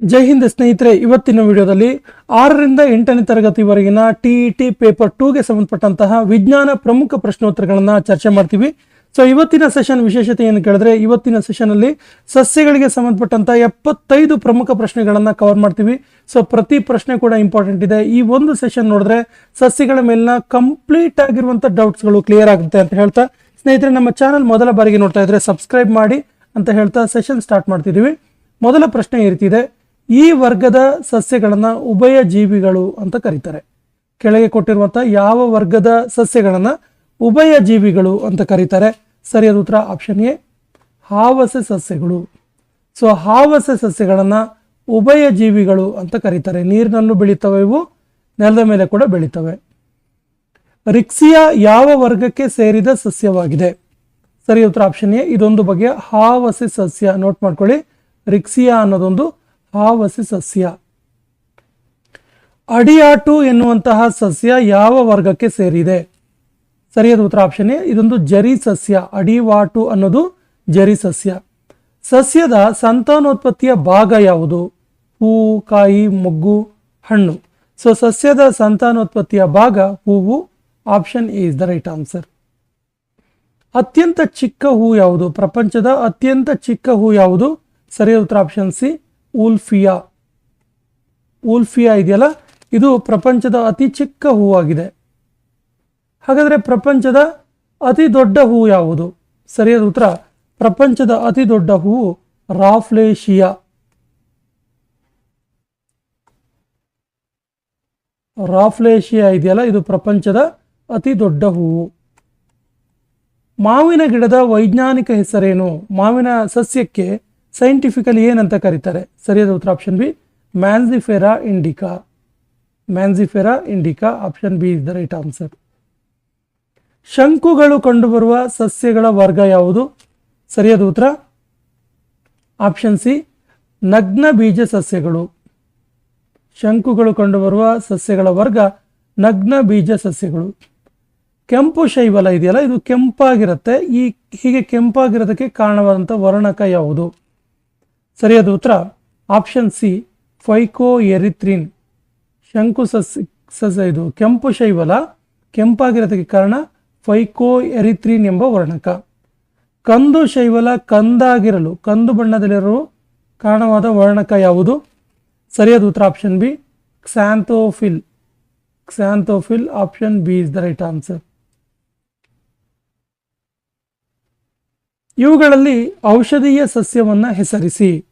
ಜೈ ಹಿಂದ್ ಸ್ನೇಹಿತರೆ, ಇವತ್ತಿನ ವಿಡಿಯೋದಲ್ಲಿ ಆರರಿಂದ ಎಂಟನೇ ತರಗತಿವರೆಗಿನ ಟಿ ಟಿ ಪೇಪರ್ ಟೂಗೆ ಸಂಬಂಧಪಟ್ಟಂತಹ ವಿಜ್ಞಾನ ಪ್ರಮುಖ ಪ್ರಶ್ನೋತ್ತರಗಳನ್ನು ಚರ್ಚೆ ಮಾಡ್ತೀವಿ. ಸೊ ಇವತ್ತಿನ ಸೆಷನ್ ವಿಶೇಷತೆ ಏನು ಕೇಳಿದ್ರೆ, ಇವತ್ತಿನ ಸೆಷನ್ ಅಲ್ಲಿ ಸಸ್ಯಗಳಿಗೆ ಸಂಬಂಧಪಟ್ಟಂತ ಎಪ್ಪತ್ತೈದು ಪ್ರಮುಖ ಪ್ರಶ್ನೆಗಳನ್ನ ಕವರ್ ಮಾಡ್ತೀವಿ. ಸೊ ಪ್ರತಿ ಪ್ರಶ್ನೆ ಕೂಡ ಇಂಪಾರ್ಟೆಂಟ್ ಇದೆ. ಈ ಒಂದು ಸೆಷನ್ ನೋಡಿದ್ರೆ ಸಸ್ಯಗಳ ಮೇಲಿನ ಕಂಪ್ಲೀಟ್ ಆಗಿರುವಂತ ಡೌಟ್ಸ್ಗಳು ಕ್ಲಿಯರ್ ಆಗುತ್ತೆ ಅಂತ ಹೇಳ್ತಾ, ಸ್ನೇಹಿತರೆ, ನಮ್ಮ ಚಾನಲ್ ಮೊದಲ ಬಾರಿಗೆ ನೋಡ್ತಾ ಇದ್ರೆ ಸಬ್ಸ್ಕ್ರೈಬ್ ಮಾಡಿ ಅಂತ ಹೇಳ್ತಾ ಸೆಷನ್ ಸ್ಟಾರ್ಟ್ ಮಾಡ್ತಿದ್ದೀವಿ. ಮೊದಲ ಪ್ರಶ್ನೆ ಈ ಈ ವರ್ಗದ ಸಸ್ಯಗಳನ್ನು ಉಭಯ ಜೀವಿಗಳು ಅಂತ ಕರೀತಾರೆ. ಕೆಳಗೆ ಕೊಟ್ಟಿರುವಂತಹ ಯಾವ ವರ್ಗದ ಸಸ್ಯಗಳನ್ನು ಉಭಯ ಜೀವಿಗಳು ಅಂತ ಕರೀತಾರೆ. ಸರಿಯಾದ ಉತ್ತರ ಆಪ್ಷನ್ ಎ. ಹಾವಸೆ ಸಸ್ಯಗಳು. ಸೊ ಹಾವಸೆ ಸಸ್ಯಗಳನ್ನು ಉಭಯ ಜೀವಿಗಳು ಅಂತ ಕರೀತಾರೆ. ನೀರಿನಲ್ಲೂ ಬೆಳೀತವೆ ಇವು, ನೆಲದ ಮೇಲೆ ಕೂಡ ಬೆಳೀತವೆ. ರಿಕ್ಸಿಯಾ ಯಾವ ವರ್ಗಕ್ಕೆ ಸೇರಿದ ಸಸ್ಯವಾಗಿದೆ? ಸರಿ, ಉತ್ತರ ಆಪ್ಷನ್ ಎ. ಇದೊಂದು ಬಗೆಯ ಹಾವಸೆ ಸಸ್ಯ. ನೋಟ್ ಮಾಡ್ಕೊಳ್ಳಿ. ರಿಕ್ಸಿಯಾ ಅನ್ನೋದೊಂದು ಹಾವಸೆ ಸಸ್ಯ. ಅಡಿಯಾಟು ಎನ್ನುವಂತಹ ಸಸ್ಯ ಯಾವ ವರ್ಗಕ್ಕೆ ಸೇರಿದೆ? ಸರಿಯಾದ ಉತ್ತರ ಆಪ್ಷನ್ ಇದೊಂದು ಜರಿ ಸಸ್ಯ. ಅಡಿವಾಟು ಅನ್ನೋದು ಜರಿ ಸಸ್ಯ. ಸಸ್ಯದ ಸಂತಾನೋತ್ಪತ್ತಿಯ ಭಾಗ ಯಾವುದು? ಹೂವು ಕಾಯಿ, ಮೊಗ್ಗು, ಹಣ್ಣು. ಸೊ ಸಸ್ಯದ ಸಂತಾನೋತ್ಪತ್ತಿಯ ಭಾಗ ಹೂವು. Option A is the right answer ಅತ್ಯಂತ ಚಿಕ್ಕ ಹೂ ಯಾವುದು? ಪ್ರಪಂಚದ ಅತ್ಯಂತ ಚಿಕ್ಕ ಹೂ ಯಾವುದು? ಸರಿಯಾದ ಉತ್ತರ ಆಪ್ಷನ್ ಸಿ ಉಲ್ಫಿಯಾ. ಉಲ್ಫಿಯಾ ಇದೆಯಲ್ಲ? ಇದು ಪ್ರಪಂಚದ ಅತಿ ಚಿಕ್ಕ ಹೂವಾಗಿದೆ. ಹಾಗಾದರೆ ಪ್ರಪಂಚದ ಅತಿ ದೊಡ್ಡ ಹೂ ಯಾವುದು? ಸರಿಯಾದ ಉತ್ತರ, ಪ್ರಪಂಚದ ಅತಿ ದೊಡ್ಡ ಹೂವು ರಾಫ್ಲೇಶಿಯಾ. ರಾಫ್ಲೇಶಿಯಾ ಇದೆಯಲ್ಲ? ಇದು ಪ್ರಪಂಚದ ಅತಿ ದೊಡ್ಡ ಹೂವು ಮಾವಿನ ಗಿಡದ ವೈಜ್ಞಾನಿಕ ಹೆಸರೇನು? ಮಾವಿನ ಸಸ್ಯಕ್ಕೆ ಸೈಂಟಿಫಿಕಲಿ ಏನಂತ ಕರೀತಾರೆ? ಸರಿಯಾದ ಉತ್ತರ option B ಮ್ಯಾನ್ಸಿಫೆರಾ Indica ಮ್ಯಾನ್ಸಿಫೆರಾ Indica option B is the right answer ಶಂಕುಗಳು ಕಂಡುಬರುವ ಸಸ್ಯಗಳ ವರ್ಗ ಯಾವುದು? ಸರಿಯಾದ ಉತ್ತರ? ಆಪ್ಷನ್ ಸಿ ನಗ್ನ ಬೀಜ ಸಸ್ಯಗಳು. ಶಂಕುಗಳು ಕಂಡುಬರುವ ಸಸ್ಯಗಳ ವರ್ಗ ನಗ್ನ ಬೀಜ ಸಸ್ಯಗಳು. ಕೆಂಪು ಶೈವಲ ಇದೆಯಲ್ಲ, ಇದು ಕೆಂಪಾಗಿರುತ್ತೆ. ಈ ಹೀಗೆ ಕೆಂಪಾಗಿರೋದಕ್ಕೆ ಕಾರಣವಾದಂಥ ವರ್ಣಕ ಯಾವುದು? ಸರಿಯಾದ ಉತ್ತರ? ಆಪ್ಷನ್ ಸಿ ಫೈಕೋ ಎರಿಥ್ರಿನ್ ಶಂಕು ಸಸ್ ಇದು ಕೆಂಪು ಶೈವಲ ಕೆಂಪಾಗಿರೋದಕ್ಕೆ ಕಾರಣ ಫೈಕೋ ಎರಿಥ್ರಿನ್ ಎಂಬ ವರ್ಣಕ. ಕಂದು ಶೈವಲ ಕಂದಾಗಿರಲು, ಕಂದು ಬಣ್ಣದಲ್ಲಿರಲು ಕಾರಣವಾದ ವರ್ಣಕ ಯಾವುದು? ಸರಿಯಾದ ಉತ್ತರ option B, xanthophyll. Xanthophyll option B is the right answer. ಇವುಗಳಲ್ಲಿ ಔಷಧೀಯ ಸಸ್ಯವನ್ನು ಹೆಸರಿಸಿ.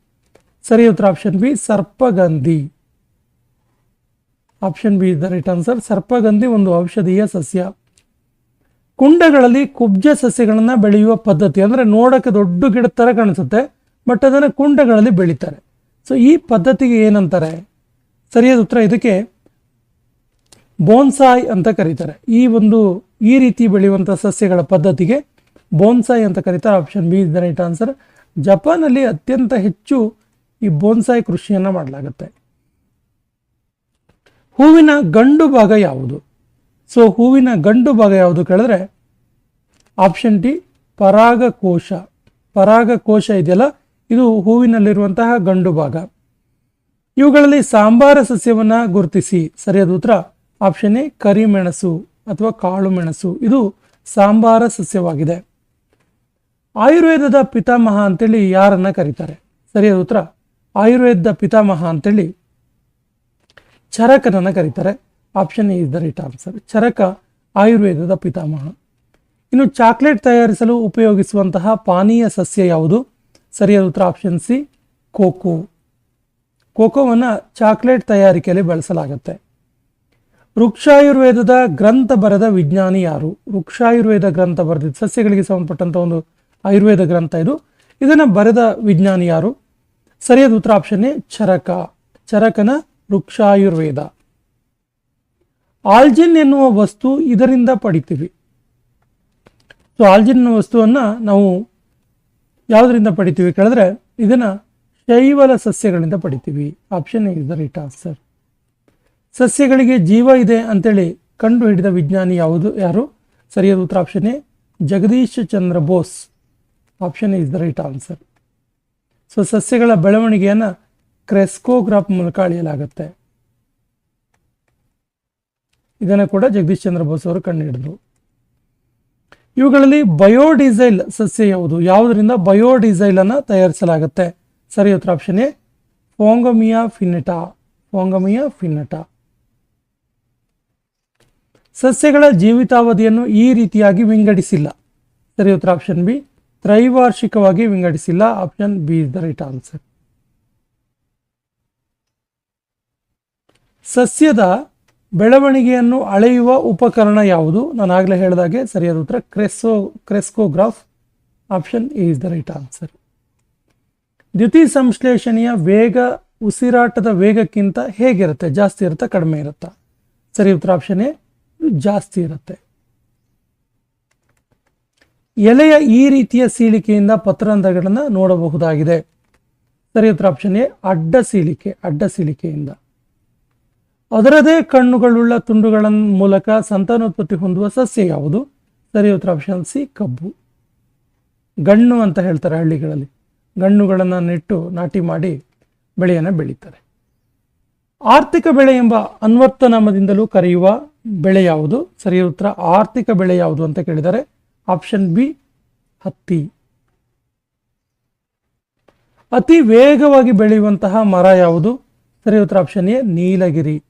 ಸರಿ, ಉತ್ತರ option B ಸರ್ಪಗಂಧಿ. Option B the right answer ಸರ್ಪಗಂಧಿ ಒಂದು ಔಷಧೀಯ ಸಸ್ಯ. ಕುಂಡಗಳಲ್ಲಿ ಕುಬ್ಜ ಸಸ್ಯಗಳನ್ನು ಬೆಳೆಯುವ ಪದ್ಧತಿ ಅಂದ್ರೆ ನೋಡಕ್ಕೆ ದೊಡ್ಡ ಗಿಡ ತರ ಕಾಣಿಸುತ್ತೆ ಬಟ್ ಅದನ್ನು ಕುಂಡಗಳಲ್ಲಿ ಬೆಳೀತಾರೆ. ಸೊ ಈ ಪದ್ಧತಿಗೆ ಏನಂತಾರೆ? ಸರಿಯಾದ ಉತ್ತರ ಇದಕ್ಕೆ ಬೋನ್ಸಾಯ್ ಅಂತ ಕರೀತಾರೆ. ಈ ಒಂದು, ಈ ರೀತಿ ಬೆಳೆಯುವಂಥ ಸಸ್ಯಗಳ ಪದ್ಧತಿಗೆ ಬೋನ್ಸಾಯ್ ಅಂತ ಕರೀತಾರೆ. Option B is the right answer ಜಪಾನಲ್ಲಿ ಅತ್ಯಂತ ಹೆಚ್ಚು ಈ ಬೋನ್ಸಾಯಿ ಕೃಷಿಯನ್ನು ಮಾಡಲಾಗುತ್ತೆ. ಹೂವಿನ ಗಂಡು ಭಾಗ ಯಾವುದು? ಸೊ ಹೂವಿನ ಗಂಡು ಭಾಗ ಯಾವುದು ಕೇಳಿದ್ರೆ ಆಪ್ಷನ್ ಟಿ ಪರಾಗಕೋಶ. ಪರಾಗಕೋಶ ಇದೆಯಲ್ಲ, ಇದು ಹೂವಿನಲ್ಲಿರುವಂತಹ ಗಂಡು ಭಾಗ. ಇವುಗಳಲ್ಲಿ ಸಾಂಬಾರ ಸಸ್ಯವನ್ನು ಗುರುತಿಸಿ. ಸರಿಯಾದ ಉತ್ತರ? ಆಪ್ಷನ್ ಎ ಕರಿಮೆಣಸು ಅಥವಾ ಕಾಳು ಮೆಣಸು ಇದು ಸಾಂಬಾರ ಸಸ್ಯವಾಗಿದೆ. ಆಯುರ್ವೇದದ ಪಿತಾಮಹ ಅಂತೇಳಿ ಯಾರನ್ನ ಕರೀತಾರೆ? ಸರಿಯಾದ ಉತ್ತರ? ಆಯುರ್ವೇದದ ಪಿತಾಮಹ ಅಂತೇಳಿ ಚರಕನನ್ನು ಕರೀತಾರೆ. Option is the right answer Charaka ಆಯುರ್ವೇದದ ಪಿತಾಮಹ. ಇನ್ನು ಚಾಕ್ಲೇಟ್ ತಯಾರಿಸಲು ಉಪಯೋಗಿಸುವಂತಹ ಪಾನೀಯ ಸಸ್ಯ ಯಾವುದು? ಸರಿಯಾದ ಉತ್ತರ ಆಪ್ಷನ್ ಸಿ ಕೋಕೋ. ಕೋಕೋವನ್ನು ಚಾಕ್ಲೇಟ್ ತಯಾರಿಕೆಯಲ್ಲಿ ಬಳಸಲಾಗುತ್ತೆ. ವೃಕ್ಷಾಯುರ್ವೇದದ ಗ್ರಂಥ ಬರೆದ ವಿಜ್ಞಾನಿ ಯಾರು? ವೃಕ್ಷಾಯುರ್ವೇದ ಗ್ರಂಥ ಬರೆದಿದ್ದು ಸಸ್ಯಗಳಿಗೆ ಸಂಬಂಧಪಟ್ಟಂಥ ಒಂದು ಆಯುರ್ವೇದ ಗ್ರಂಥ ಇದು. ಇದನ್ನು ಬರೆದ ವಿಜ್ಞಾನಿ ಯಾರು? ಸರಿಯಾದ ಉತ್ತರ ಆಪ್ಷನ್ ಚರಕ. ಚರಕನ ವೃಕ್ಷಾಯುರ್ವೇದ. ಆಲ್ಜಿನ್ ಎನ್ನುವ ವಸ್ತು ಇದರಿಂದ ಪಡಿತೀವಿ. ಸೊ ಆಲ್ಜಿನ್ ಎನ್ನುವ ವಸ್ತುವನ್ನು ನಾವು ಯಾವುದರಿಂದ ಪಡಿತೀವಿ ಕೇಳಿದ್ರೆ ಇದನ್ನ ಶೈವಲ ಸಸ್ಯಗಳಿಂದ ಪಡಿತೀವಿ. Option is the right answer ಸಸ್ಯಗಳಿಗೆ ಜೀವ ಇದೆ ಅಂತೇಳಿ ಕಂಡು ಹಿಡಿದ ವಿಜ್ಞಾನಿ ಯಾವುದು? ಯಾರು? ಸರಿಯಾದ ಉತ್ತರ option A Jagadish Chandra Bose. Option is the right answer so ಸಸ್ಯಗಳ ಬೆಳವಣಿಗೆಯನ್ನು ಕ್ರೆಸ್ಕೋಗ್ರಾಫ್ ಮೂಲಕ ಅಳೆಯಲಾಗುತ್ತೆ. ಇದನ್ನು ಕೂಡ ಜಗದೀಶ್ ಚಂದ್ರ ಬೋಸ್ ಅವರು ಕಂಡುಹಿಡಿದ್ರು ಇವುಗಳಲ್ಲಿ ಬಯೋಡೀಸೈಲ್ ಸಸ್ಯ ಯಾವುದು? ಯಾವುದರಿಂದ ಬಯೋಡೀಸೈಲ್ ಅನ್ನು ತಯಾರಿಸಲಾಗುತ್ತೆ? ಸರಿ, ಉತ್ತರ ಆಪ್ಷನ್ ಎ, ಫೋಂಗಮಿಯಾ ಫಿನೆಟಾ. ಫೋಂಗಮಿಯಾ ಫಿನೆಟಾ. ಸಸ್ಯಗಳ ಜೀವಿತಾವಧಿಯನ್ನು ಈ ರೀತಿಯಾಗಿ ವಿಂಗಡಿಸಿಲ್ಲ. ಸರಿ, ಉತ್ತರ ಆಪ್ಷನ್ ಬಿ ತ್ರೈವಾರ್ಷಿಕವಾಗಿ ವಿಂಗಡಿಸಿಲ್ಲ. Option B is the right answer. ಸಸ್ಯದ ಬೆಳವಣಿಗೆಯನ್ನು ಅಳೆಯುವ ಉಪಕರಣ ಯಾವುದು? ನಾನು ಆಗಲೇ ಹೇಳಿದಾಗೆ ಸರಿಯಾದ ಉತ್ತರ ಕ್ರೆಸ್ಸೋ crescograph. Option A is the right answer. ದ್ಯುತಿ ಸಂಶ್ಲೇಷಣೆಯ ವೇಗ, ಉಸಿರಾಟದ ವೇಗಕ್ಕಿಂತ ಹೇಗಿರುತ್ತೆ? ಜಾಸ್ತಿ ಇರುತ್ತಾ? ಕಡಿಮೆ ಇರುತ್ತಾ? ಸರಿ ಉತ್ತರ ಆಪ್ಷನ್ ಎ, ಜಾಸ್ತಿ ಇರುತ್ತೆ. ಎಲೆಯ ಈ ರೀತಿಯ ಸೀಳಿಕೆಯಿಂದ ಪತ್ರರಂಧ್ರಗಳನ್ನು ನೋಡಬಹುದಾಗಿದೆ. ಸರಿ ಉತ್ತರ ಆಪ್ಷನ್ ಎ, ಅಡ್ಡ ಸೀಳಿಕೆ, ಅಡ್ಡ ಸೀಳಿಕೆಯಿಂದ. ಅದರದೇ ಕಣ್ಣುಗಳುಳ್ಳ ತುಂಡುಗಳ ಮೂಲಕ ಸಂತಾನೋತ್ಪತ್ತಿ ಹೊಂದುವ ಸಸ್ಯ ಯಾವುದು? ಸರಿ ಉತ್ತರ ಆಪ್ಷನ್ ಸಿ, ಕಬ್ಬು. ಗಣ್ಣು ಅಂತ ಹೇಳ್ತಾರೆ ಹಳ್ಳಿಗಳಲ್ಲಿ. ಗಣ್ಣುಗಳನ್ನು ನೆಟ್ಟು ನಾಟಿ ಮಾಡಿ ಬೆಳೆಯನ್ನು ಬೆಳೀತಾರೆ. ಆರ್ಥಿಕ ಬೆಳೆ ಎಂಬ ಅನ್ವರ್ಥನಾಮದಿಂದಲೂ ಕರೆಯುವ ಬೆಳೆ ಯಾವುದು? ಸರಿ ಉತ್ತರ, ಆರ್ಥಿಕ ಬೆಳೆ ಯಾವುದು ಅಂತ ಕೇಳಿದರೆ ಆಪ್ಷನ್ ಬಿ ಹತ್ತಿ. ಅತಿ ವೇಗವಾಗಿ ಬೆಳೆಯುವಂತಹ ಮರ ಯಾವುದು? ಸರಿ, ಉತ್ತರ ಆಪ್ಷನ್ ಎ, ನೀಲಗಿರಿ.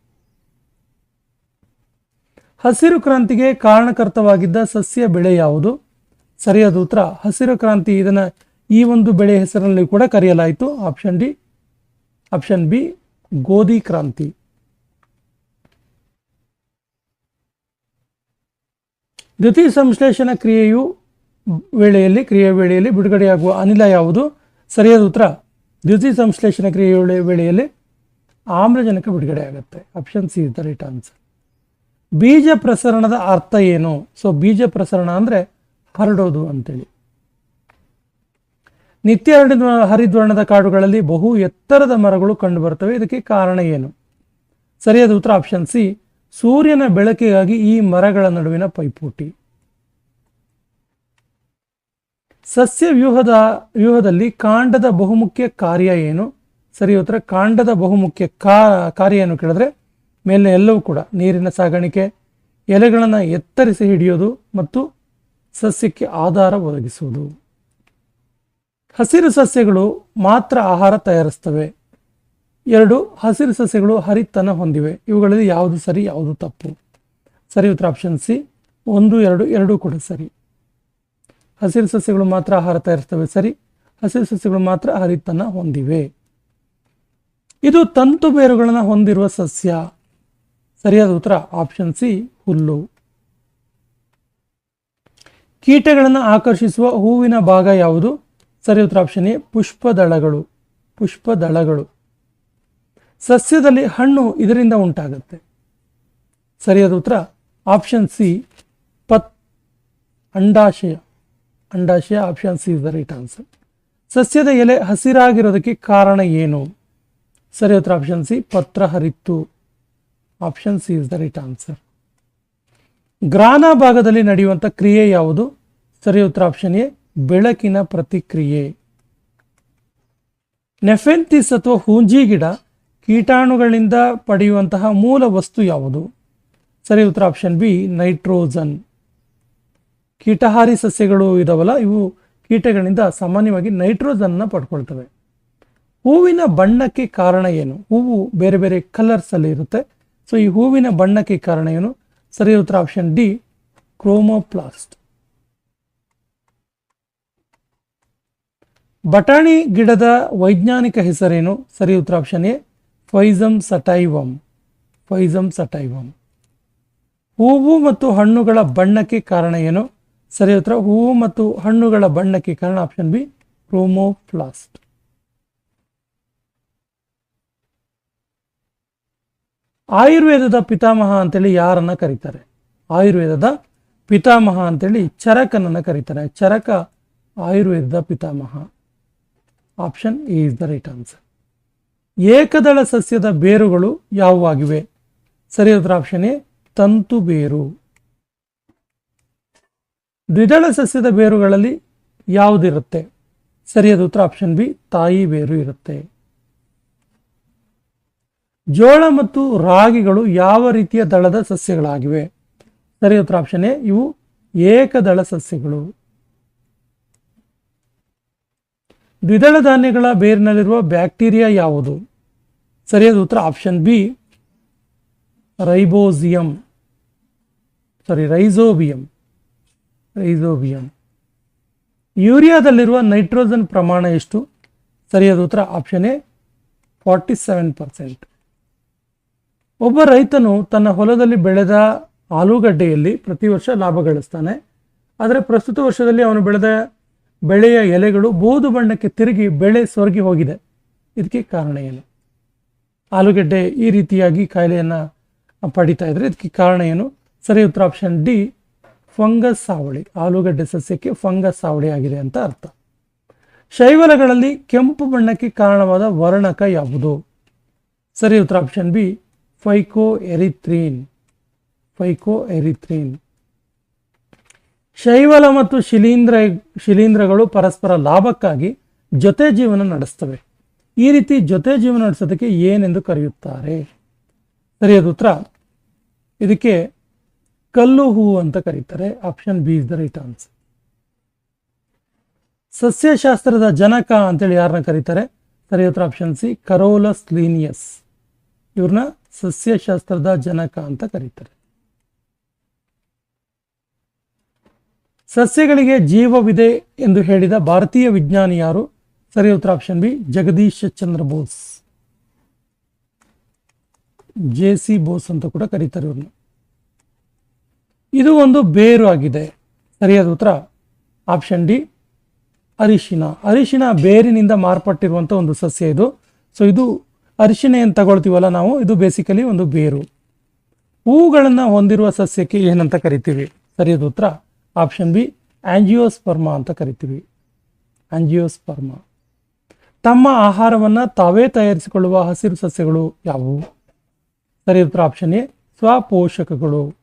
ಹಸಿರು ಕ್ರಾಂತಿಗೆ ಕಾರಣಕರ್ತವಾಗಿದ್ದ ಸಸ್ಯ ಬೆಳೆ ಯಾವುದು? ಸರಿಯಾದ ಉತ್ತರ. ಹಸಿರು ಕ್ರಾಂತಿ ಇದನ್ನ ಈ ಒಂದು ಬೆಳೆ ಹೆಸರಿನಲ್ಲಿ ಕೂಡ ಕರೆಯಲಾಯಿತು. ಆಪ್ಷನ್ ಡಿ ಆಪ್ಷನ್ ಬಿ ಗೋಧಿ ಕ್ರಾಂತಿ. ದ್ಯುತಿ ಸಂಶ್ಲೇಷಣ ಕ್ರಿಯೆಯು ವೇಳೆಯಲ್ಲಿ ಕ್ರಿಯೆ ವೇಳೆಯಲ್ಲಿ ಬಿಡುಗಡೆಯಾಗುವ ಅನಿಲ ಯಾವುದು? ಸರಿಯಾದ ಉತ್ತರ ದ್ಯುತಿ ಸಂಶ್ಲೇಷಣ ಕ್ರಿಯೆ ವೇಳೆ- ವೇಳೆಯಲ್ಲಿ ಆಮ್ಲಜನಕ ಬಿಡುಗಡೆ ಆಗುತ್ತೆ option C is the right answer ಬೀಜ ಪ್ರಸರಣದ ಅರ್ಥ ಏನು? ಸೊ ಬೀಜ ಪ್ರಸರಣ ಅಂದರೆ ಹರಡೋದು ಅಂತೇಳಿ. ನಿತ್ಯ ಹರಿದ ಹರಿದ್ವರ್ಣದ ಕಾಡುಗಳಲ್ಲಿ ಬಹು ಎತ್ತರದ ಮರಗಳು ಕಂಡುಬರುತ್ತವೆ ಇದಕ್ಕೆ ಕಾರಣ ಏನು? ಸರಿಯಾದ ಉತ್ತರ ಆಪ್ಷನ್ ಸಿ ಸೂರ್ಯನ ಬೆಳಕಿಗಾಗಿ ಈ ಮರಗಳ ನಡುವಿನ ಪೈಪೋಟಿ. ಸಸ್ಯ ವ್ಯೂಹದ ವ್ಯೂಹದಲ್ಲಿ ಕಾಂಡದ ಬಹುಮುಖ್ಯ ಕಾರ್ಯ ಏನು? ಸರಿ ಉತ್ತರ, ಕಾಂಡದ ಬಹುಮುಖ್ಯ ಕಾರ್ಯ ಏನು ಕೇಳಿದ್ರೆ ಮೇಲಿನ ಎಲ್ಲವೂ ಕೂಡ, ನೀರಿನ ಸಾಗಾಣಿಕೆ, ಎಲೆಗಳನ್ನು ಎತ್ತರಿಸಿ ಹಿಡಿಯೋದು ಮತ್ತು ಸಸ್ಯಕ್ಕೆ ಆಧಾರ ಒದಗಿಸುವುದು. ಹಸಿರು ಸಸ್ಯಗಳು ಮಾತ್ರ ಆಹಾರ ತಯಾರಿಸ್ತವೆ. ಎರಡು ಹಸಿರು ಸಸ್ಯಗಳು ಹರಿತನ ಹೊಂದಿವೆ. ಇವುಗಳಲ್ಲಿ ಯಾವುದು ಸರಿ, ಯಾವುದು ತಪ್ಪು? ಸರಿ ಉತ್ತರ ಆಪ್ಷನ್ ಸಿ ಒಂದು, ಎರಡು, ಎರಡೂ ಕೂಡ ಸರಿ. ಹಸಿರು ಸಸ್ಯಗಳು ಮಾತ್ರ ಆಹಾರ ತಯಾರಿಸ್ತವೆ ಸರಿ? ಹಸಿರು ಸಸ್ಯಗಳು ಮಾತ್ರ ಹರಿತನ ಹೊಂದಿವೆ. ಇದು ತಂತು ಬೇರುಗಳನ್ನು ಹೊಂದಿರುವ ಸಸ್ಯ. ಸರಿಯಾದ ಉತ್ತರ ಆಪ್ಷನ್ ಸಿ ಹುಲ್ಲು. ಕೀಟಗಳನ್ನು ಆಕರ್ಷಿಸುವ ಹೂವಿನ ಭಾಗ ಯಾವುದು? ಸರಿ ಉತ್ತರ ಆಪ್ಷನ್ ಎ ಪುಷ್ಪದಳಗಳು. ಪುಷ್ಪದಳಗಳು. ಸಸ್ಯದಲ್ಲಿ ಹಣ್ಣು ಇದರಿಂದ ಉಂಟಾಗುತ್ತೆ. ಸರಿಯಾದ ಉತ್ತರ? ಆಪ್ಷನ್ ಸಿ ಪತ್ ಅಂಡಾಶಯ. ಅಂಡಾಶಯ option C is the right answer ಸಸ್ಯದ ಎಲೆ ಹಸಿರಾಗಿರೋದಕ್ಕೆ ಕಾರಣ ಏನು? ಸರಿ ಉತ್ತರ ಆಪ್ಷನ್ ಸಿ ಪತ್ರ ಹರಿತ್ತು. Option C is the right answer ಗ್ರಾನ ಭಾಗದಲ್ಲಿ ನಡೆಯುವಂಥ ಕ್ರಿಯೆ ಯಾವುದು? ಸರಿ ಉತ್ತರ ಆಪ್ಷನ್ ಎ ಬೆಳಕಿನ ಪ್ರತಿಕ್ರಿಯೆ. ನೆಫೆಂತಿಸ್ ಅಥವಾ ಹೂಂಜಿ ಗಿಡ ಕೀಟಾಣುಗಳಿಂದ ಪಡೆಯುವಂತಹ ಮೂಲ ವಸ್ತು ಯಾವುದು? ಸರಿ, ಉತ್ತರ ಆಪ್ಷನ್ ಬಿ ನೈಟ್ರೋಜನ್ ಕೀಟಹಾರಿ ಸಸ್ಯಗಳು ಇದಾವಲ್ಲ, ಇವು ಕೀಟಗಳಿಂದ ಸಾಮಾನ್ಯವಾಗಿ ನೈಟ್ರೋಜನ್ನ ಪಡ್ಕೊಳ್ತವೆ. ಹೂವಿನ ಬಣ್ಣಕ್ಕೆ ಕಾರಣ ಏನು? ಹೂವು ಬೇರೆ ಬೇರೆ ಕಲರ್ಸ್ ಅಲ್ಲಿ ಇರುತ್ತೆ. ಸೊ ಈ ಹೂವಿನ ಬಣ್ಣಕ್ಕೆ ಕಾರಣ ಏನು? ಸರಿ, ಉತ್ತರ ಆಪ್ಷನ್ ಡಿ ಕ್ರೋಮೋಪ್ಲಾಸ್ಟ್ ಬಟಾಣಿ ಗಿಡದ ವೈಜ್ಞಾನಿಕ ಹೆಸರೇನು? ಸರಿ, ಉತ್ತರ ಆಪ್ಷನ್ ಎ ಫೈಸಮ್ ಸಟೈವಂ ಫೈಸಮ್ ಸಟೈವಂ. ಹೂವು ಮತ್ತು ಹಣ್ಣುಗಳ ಬಣ್ಣಕ್ಕೆ ಕಾರಣ ಏನು? ಸರಿ, ಹತ್ರ ಹೂವು ಮತ್ತು ಹಣ್ಣುಗಳ ಬಣ್ಣಕ್ಕೆ ಕಾರಣ ಆಪ್ಷನ್ ಬಿ ಕ್ರೋಮೋಫ್ಲಾಸ್ಟ್ ಆಯುರ್ವೇದದ ಪಿತಾಮಹ ಅಂತೇಳಿ ಯಾರನ್ನ ಕರೀತಾರೆ? ಆಯುರ್ವೇದದ ಪಿತಾಮಹ ಅಂತೇಳಿ ಚರಕನನ್ನ ಕರೀತಾರೆ. ಚರಕ ಆಯುರ್ವೇದದ ಪಿತಾಮಹ. Option A is the right answer ಏಕದಳ ಸಸ್ಯದ ಬೇರುಗಳು ಯಾವುವಾಗಿವೆ? ಸರಿಯಾದ ಆಪ್ಷನ್ ಎ ತಂತು ಬೇರು. ದ್ವಿದಳ ಸಸ್ಯದ ಬೇರುಗಳಲ್ಲಿ ಯಾವುದಿರುತ್ತೆ? ಸರಿಯಾದ ಉತ್ತರ ಆಪ್ಷನ್ ಬಿ, ತಾಯಿ ಬೇರು ಇರುತ್ತೆ. ಜೋಳ ಮತ್ತು ರಾಗಿಗಳು ಯಾವ ರೀತಿಯ ದಳದ ಸಸ್ಯಗಳಾಗಿವೆ? ಸರಿಯಾದ ಉತ್ತರ ಆಪ್ಷನ್ ಎ, ಇವು ಏಕದಳ ಸಸ್ಯಗಳು. ದ್ವಿದಳ ಧಾನ್ಯಗಳ ಬೇರಿನಲ್ಲಿರುವ ಬ್ಯಾಕ್ಟೀರಿಯಾ ಯಾವುದು? ಸರಿಯಾದ ಉತ್ತರ option B ರೈಬೋಸಿಯಂ sorry rhizobium rhizobium ಯೂರಿಯಾದಲ್ಲಿರುವ ನೈಟ್ರೋಜನ್ ಪ್ರಮಾಣ ಎಷ್ಟು? ಸರಿಯಾದ ಉತ್ತರ option A forty seven percent ಒಬ್ಬ ರೈತನು ತನ್ನ ಹೊಲದಲ್ಲಿ ಬೆಳೆದ ಆಲೂಗಡ್ಡೆಯಲ್ಲಿ ಪ್ರತಿ ವರ್ಷ ಲಾಭ ಗಳಿಸ್ತಾನೆ. ಆದರೆ ಪ್ರಸ್ತುತ ವರ್ಷದಲ್ಲಿ ಅವನು ಬೆಳೆದ ಬೆಳೆಯ ಎಲೆಗಳು ಬೂದು ಬಣ್ಣಕ್ಕೆ ತಿರುಗಿ ಬೆಳೆ ಸೊರಗಿ ಹೋಗಿದೆ. ಇದಕ್ಕೆ ಕಾರಣ ಏನು? ಆಲೂಗಡ್ಡೆ ಈ ರೀತಿಯಾಗಿ ಕಾಯಿಲೆಯನ್ನು ಪಡಿತಾ ಇದ್ರೆ ಇದಕ್ಕೆ ಕಾರಣ ಏನು? ಸರಿ ಉತ್ತರ ಆಪ್ಷನ್ ಡಿ ಫಂಗಸ್ ಸಾವಳಿ. ಆಲೂಗಡ್ಡೆ ಸಸ್ಯಕ್ಕೆ ಫಂಗಸ್ ಸಾವಳಿ ಆಗಿದೆ ಅಂತ ಅರ್ಥ. ಶೈವಲಗಳಲ್ಲಿ ಕೆಂಪು ಬಣ್ಣಕ್ಕೆ ಕಾರಣವಾದ ವರ್ಣಕ ಯಾವುದು? ಸರಿ ಉತ್ತರ ಆಪ್ಷನ್ ಬಿ ಫೈಕೋ ಎರಿಥ್ರೀನ್ ಫೈಕೋ ಎರಿಥ್ರೀನ್ ಶೈವಲ ಮತ್ತು ಶಿಲೀಂಧ್ರ, ಶಿಲೀಂಧ್ರಗಳು ಪರಸ್ಪರ ಲಾಭಕ್ಕಾಗಿ ಜೊತೆ ಜೀವನ ನಡೆಸ್ತವೆ. ಈ ರೀತಿ ಜೊತೆ ಜೀವನ ನಡೆಸೋದಕ್ಕೆ ಏನೆಂದು ಕರೆಯುತ್ತಾರೆ? ಸರಿಯಾದ ಉತ್ತರ. ಇದಕ್ಕೆ ಕಲ್ಲು ಹೂವು ಅಂತ ಕರೀತಾರೆ. Option B is the right answer ಸಸ್ಯಶಾಸ್ತ್ರದ ಜನಕ ಅಂತೇಳಿ ಯಾರನ್ನ ಕರೀತಾರೆ? ಸರಿಯಾದ ಉತ್ತರ ಆಪ್ಷನ್ ಸಿ ಕರೋಲಸ್ ಲೀನಿಯಸ್ ಇವ್ರನ್ನ ಸಸ್ಯಶಾಸ್ತ್ರದ ಜನಕ ಅಂತ ಕರೀತಾರೆ. ಸಸ್ಯಗಳಿಗೆ ಜೀವವಿದೆ ಎಂದು ಹೇಳಿದ ಭಾರತೀಯ ವಿಜ್ಞಾನಿ ಯಾರು? ಸರಿ, ಉತ್ತರ option B, Jagadish Chandra Bose. J C Bose ಅಂತ ಕೂಡ ಕರೀತಾರೆ ಇವ್ರನ್ನ. ಇದು ಒಂದು ಬೇರು ಆಗಿದೆ. ಸರಿಯಾದ ಉತ್ತರ ಆಪ್ಷನ್ ಡಿ, ಅರಿಶಿನ. ಅರಿಶಿನ ಬೇರಿನಿಂದ ಮಾರ್ಪಟ್ಟಿರುವಂಥ ಒಂದು ಸಸ್ಯ ಇದು. ಸೊ ಇದು ಅರಿಶಿನ ಏನು ತಗೊಳ್ತೀವಲ್ಲ ನಾವು, ಇದು ಬೇಸಿಕಲಿ ಒಂದು ಬೇರು. ಹೂಗಳನ್ನು ಹೊಂದಿರುವ ಸಸ್ಯಕ್ಕೆ ಏನಂತ ಕರಿತೀವಿ? ಸರಿಯಾದ ಉತ್ತರ ಆಪ್ಷನ್ ಬಿ, ಆಂಜಿಯೋಸ್ಪರ್ಮಾ ಅಂತ ಕರಿತೀವಿ. ಆಂಜಿಯೋಸ್ಪರ್ಮಾ. ತಮ್ಮ ಆಹಾರವನ್ನು ತಾವೇ ತಯಾರಿಸಿಕೊಳ್ಳುವ ಹಸಿರು ಸಸ್ಯಗಳು ಯಾವುವು? ಸರಿ, ಉತ್ತರ option A, ಸ್ವಪೋಷಕಗಳು.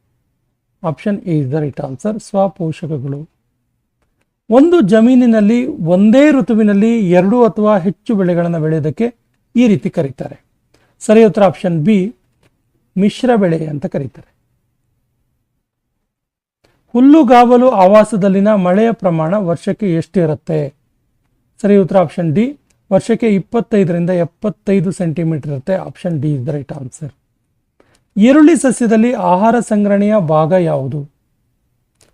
Option A is the right answer ಸ್ವಪೋಷಕಗಳು. ಒಂದು ಜಮೀನಿನಲ್ಲಿ, ಒಂದೇ ಋತುವಿನಲ್ಲಿ ಎರಡು ಅಥವಾ ಹೆಚ್ಚು ಬೆಳೆಗಳನ್ನು ಬೆಳೆಯೋದಕ್ಕೆ ಈ ರೀತಿ ಕರೀತಾರೆ. ಸರಿ, ಉತ್ತರ ಆಪ್ಷನ್ ಬಿ, ಮಿಶ್ರ ಬೆಳೆ ಅಂತ ಕರೀತಾರೆ. ಹುಲ್ಲುಗಾವಲು ಆವಾಸದಲ್ಲಿನ ಮಳೆಯ ಪ್ರಮಾಣ ವರ್ಷಕ್ಕೆ ಎಷ್ಟಿರುತ್ತೆ ಸರಿ, ಉತ್ತರ ಆಪ್ಷನ್ ಡಿ ವರ್ಷಕ್ಕೆ ಇಪ್ಪತ್ತೈದರಿಂದ ಎಪ್ಪತ್ತೈದು ಸೆಂಟಿಮೀಟರ್ ಇರುತ್ತೆ. Option D is the right answer. ಈರುಳ್ಳಿ ಸಸ್ಯದಲ್ಲಿ ಆಹಾರ ಸಂಗ್ರಹಣೆಯ ಭಾಗ ಯಾವುದು?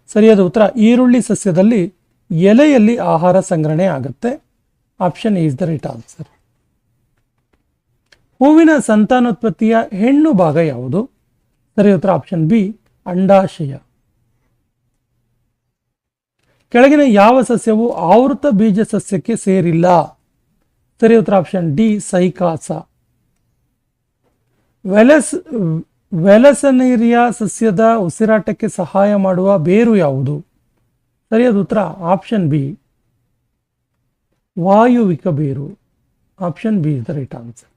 ಸರಿಯಾದ ಉತ್ತರ, ಈರುಳ್ಳಿ ಸಸ್ಯದಲ್ಲಿ ಎಲೆಯಲ್ಲಿ ಆಹಾರ ಸಂಗ್ರಹಣೆ ಆಗುತ್ತೆ. Option is the right answer. ಹೂವಿನ ಸಂತಾನೋತ್ಪತ್ತಿಯ ಹೆಣ್ಣು ಭಾಗ ಯಾವುದು? ಸರಿ ಉತ್ತರ, ಆಪ್ಷನ್ ಬಿ, ಅಂಡಾಶಯ. ಕೆಳಗಿನ ಯಾವ ಸಸ್ಯವು ಆವೃತ ಬೀಜ ಸಸ್ಯಕ್ಕೆ ಸೇರಿಲ್ಲ? ಸರಿ ಉತ್ತರ ಆಪ್ಷನ್ ಡಿ, ಸೈಕಾಸ. ವೆಲಸ್, ವೆಲಸನೇರಿಯಾ ಸಸ್ಯದ ಉಸಿರಾಟಕ್ಕೆ ಸಹಾಯ ಮಾಡುವ ಬೇರು ಯಾವುದು? ಸರಿಯಾದ ಉತ್ತರ ಆಪ್ಷನ್ ಬಿ. ವಾಯುವಿಕ ಬೇರು. Option B is the right answer.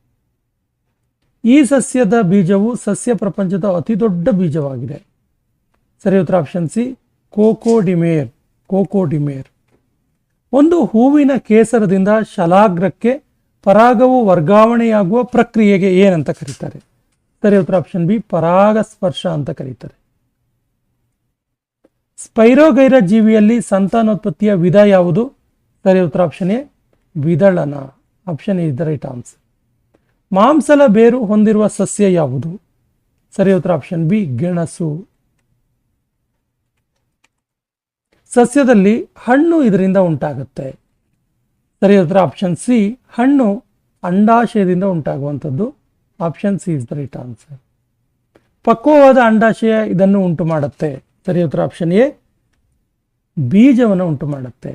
ಈ ಸಸ್ಯದ ಬೀಜವು ಸಸ್ಯ ಪ್ರಪಂಚದ ಅತಿ ದೊಡ್ಡ ಬೀಜವಾಗಿದೆ. ಸರಿ, ಉತ್ತರ ಆಪ್ಷನ್ ಸಿ, ಕೋಕೋಡಿಮೇರ್. ಕೋಕೋಡಿಮೇರ್. ಒಂದು ಹೂವಿನ ಕೇಸರದಿಂದ ಶಲಾಗ್ರಕ್ಕೆ ಪರಾಗವು ವರ್ಗಾವಣೆಯಾಗುವ ಪ್ರಕ್ರಿಯೆಗೆ ಏನಂತ ಕರೀತಾರೆ? ಸರಿ ಉತ್ತರ ಆಪ್ಷನ್ ಬಿ ಪರಾಗಸ್ಪರ್ಶ ಅಂತ ಕರೀತಾರೆ. ಸ್ಪೈರೋಗೈರ ಜೀವಿಯಲ್ಲಿ ಸಂತಾನೋತ್ಪತ್ತಿಯ ವಿಧ ಯಾವುದು? ಸರಿ ಉತ್ತರ option A ವಿದಳನ. Option is the right answer ಮಾಂಸಲ ಬೇರು ಹೊಂದಿರುವ ಸಸ್ಯ ಯಾವುದು? ಸರಿ ಉತ್ತರ ಆಪ್ಷನ್ ಬಿ ಗೆಣಸು. ಸಸ್ಯದಲ್ಲಿ ಹಣ್ಣು ಇದರಿಂದ ಉಂಟಾಗುತ್ತೆ. ಸರಿ ಉತ್ತರ ಆಪ್ಷನ್ ಸಿ ಹಣ್ಣು ಅಂಡಾಶಯದಿಂದ ಉಂಟಾಗುವಂಥದ್ದು. Option C is the right answer ಪಕ್ವವಾದ ಅಂಡಾಶಯ ಇದನ್ನು ಉಂಟು ಮಾಡುತ್ತೆ. ಸರಿ ಉತ್ತರ ಆಪ್ಷನ್ ಎ ಬೀಜವನ್ನು ಉಂಟು ಮಾಡುತ್ತೆ.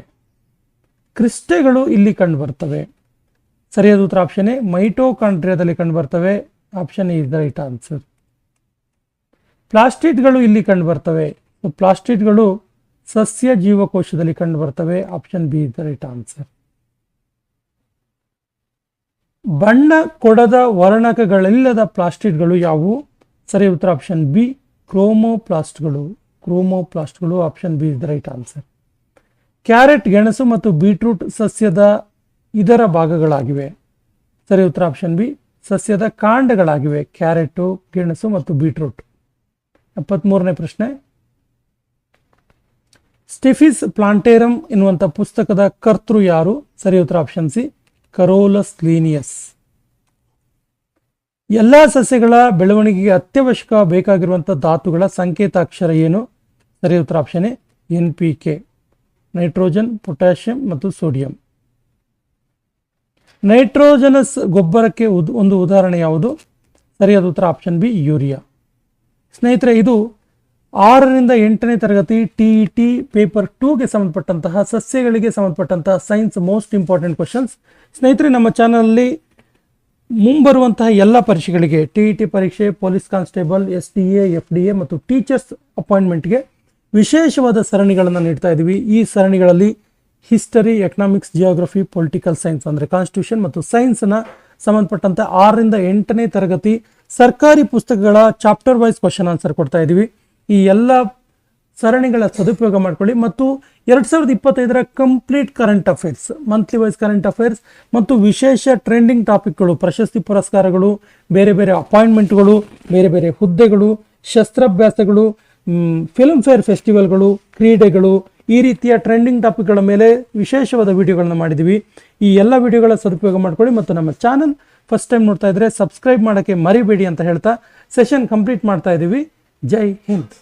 ಕ್ರಿಸ್ಟೆಗಳು ಇಲ್ಲಿ ಕಂಡು ಬರ್ತವೆ ಸರಿಯಾದ ಉತ್ತರ ಆಪ್ಷನ್ ಎ ಮೈಟೋಕಾಂಡ್ರಿಯಾದಲ್ಲಿ ಕಂಡು ಬರ್ತವೆ option is the right answer ಪ್ಲಾಸ್ಟಿಡ್ಗಳು ಇಲ್ಲಿ ಕಂಡು ಬರ್ತವೆ ಪ್ಲಾಸ್ಟಿಡ್ಗಳು ಸಸ್ಯ ಜೀವಕೋಶದಲ್ಲಿ ಕಂಡು ಬರ್ತವೆ option B is the right answer ಬಣ್ಣ ಕೊಡದ ವರ್ಣಕಗಳಿಲ್ಲದ ಪ್ಲಾಸ್ಟಿಕ್ಗಳು ಯಾವುವು? ಸರಿ, ಉತ್ತರ ಆಪ್ಷನ್ ಬಿ ಕ್ರೋಮೋಪ್ಲಾಸ್ಟ್ಗಳು ಕ್ರೋಮೋಪ್ಲಾಸ್ಟ್ಗಳು option B is the right answer carrot ಗೆಣಸು ಮತ್ತು ಬೀಟ್ರೂಟ್ ಸಸ್ಯದ ಇದರ ಭಾಗಗಳಾಗಿವೆ. ಸರಿ, ಉತ್ತರ ಆಪ್ಷನ್ ಬಿ ಸಸ್ಯದ ಕಾಂಡಗಳಾಗಿವೆ. ಕ್ಯಾರೆಟು ಗೆಣಸು ಮತ್ತು ಬೀಟ್ರೂಟ್ ಎಪ್ಪತ್ಮೂರನೇ ಪ್ರಶ್ನೆ. ಸ್ಟಿಫಿಸ್ ಪ್ಲಾಂಟೇರಮ್ ಎನ್ನುವಂಥ ಪುಸ್ತಕದ ಕರ್ತೃ ಯಾರು? ಸರಿ, ಉತ್ತರ ಆಪ್ಷನ್ ಸಿ ಕರೋಲಸ್ ಲೀನಿಯಸ್ ಎಲ್ಲ ಸಸ್ಯಗಳ ಬೆಳವಣಿಗೆಗೆ ಅತ್ಯವಶ್ಯಕ ಬೇಕಾಗಿರುವಂಥ ಧಾತುಗಳ ಸಂಕೇತಾಕ್ಷರ ಏನು? ಸರಿ, ಉತ್ತರ option A N P K nitrogen potassium ಮತ್ತು ಸೋಡಿಯಂ ನೈಟ್ರೋಜನಸ್ ಗೊಬ್ಬರಕ್ಕೆ ಒಂದು ಉದಾಹರಣೆ ಯಾವುದು? ಸರಿಯಾದ ಉತ್ತರ ಆಪ್ಷನ್ ಬಿ ಯೂರಿಯಾ ಸ್ನೇಹಿತರೆ, ಇದು ಆರರಿಂದ ಎಂಟನೇ ತರಗತಿ ಟಿ ಇ ಟಿ ಪೇಪರ್ ಟೂಗೆ ಸಂಬಂಧಪಟ್ಟಂತಹ, ಸಸ್ಯಗಳಿಗೆ ಸಂಬಂಧಪಟ್ಟಂತಹ ಸೈನ್ಸ್ ಮೋಸ್ಟ್ ಇಂಪಾರ್ಟೆಂಟ್ ಕ್ವಶನ್ಸ್ ಸ್ನೇಹಿತರೆ, ನಮ್ಮ ಚಾನಲಲ್ಲಿ ಮುಂಬರುವಂತಹ ಎಲ್ಲ ಪರೀಕ್ಷೆಗಳಿಗೆ ಟಿ ಇ ಟಿ ಪರೀಕ್ಷೆ police constable S D A F D A ಮತ್ತು ಟೀಚರ್ಸ್ ಅಪಾಯಿಂಟ್ಮೆಂಟ್ಗೆ ವಿಶೇಷವಾದ ಸರಣಿಗಳನ್ನು ನೀಡ್ತಾ ಇದ್ದೀವಿ ಈ ಸರಣಿಗಳಲ್ಲಿ history economics geography political science ಅಂದರೆ ಕಾನ್ಸ್ಟಿಟ್ಯೂಷನ್ ಮತ್ತು ಸೈನ್ಸ್ನ ಸಂಬಂಧಪಟ್ಟಂತೆ ಆರರಿಂದ ಎಂಟನೇ ತರಗತಿ ಸರ್ಕಾರಿ ಪುಸ್ತಕಗಳ ಚಾಪ್ಟರ್ ವೈಸ್ ಕ್ವಶನ್ ಆನ್ಸರ್ ಕೊಡ್ತಾ ಇದ್ದೀವಿ ಈ ಎಲ್ಲ ಸರಣಿಗಳ ಸದುಪಯೋಗ ಮಾಡ್ಕೊಳ್ಳಿ. ಮತ್ತು ಎರಡು ಸಾವಿರದ ಇಪ್ಪತ್ತೈದರ complete current affairs monthly wise current affairs ಮತ್ತು ವಿಶೇಷ ಟ್ರೆಂಡಿಂಗ್ ಟಾಪಿಕ್ಗಳು ಪ್ರಶಸ್ತಿ ಪುರಸ್ಕಾರಗಳು, ಬೇರೆ ಬೇರೆ ಅಪಾಯಿಂಟ್ಮೆಂಟ್ಗಳು ಬೇರೆ ಬೇರೆ ಹುದ್ದೆಗಳು, ಶಸ್ತ್ರಾಭ್ಯಾಸಗಳು ಫಿಲ್ಮ್ ಫೇರ್ ಫೆಸ್ಟಿವಲ್ಗಳು ಕ್ರೀಡೆಗಳು, ಈ ರೀತಿಯ ಟ್ರೆಂಡಿಂಗ್ ಟಾಪಿಕ್ಗಳ ಮೇಲೆ ವಿಶೇಷವಾದ ವಿಡಿಯೋಗಳನ್ನ ಮಾಡಿದ್ದೀವಿ ಈ ಎಲ್ಲ ವಿಡಿಯೋಗಳ ಸದುಪಯೋಗ ಮಾಡ್ಕೊಳ್ಳಿ ಮತ್ತು ನಮ್ಮ ಚಾನಲ್ ಫಸ್ಟ್ ಟೈಮ್ ನೋಡ್ತಾ ಇದ್ರೆ ಸಬ್ಸ್ಕ್ರೈಬ್ ಮಾಡೋಕ್ಕೆ ಮರಿಬೇಡಿ ಅಂತ ಹೇಳ್ತಾ ಸೆಷನ್ ಕಂಪ್ಲೀಟ್ ಮಾಡ್ತಾ ಇದ್ದೀವಿ ಜೈ ಹಿಂದ್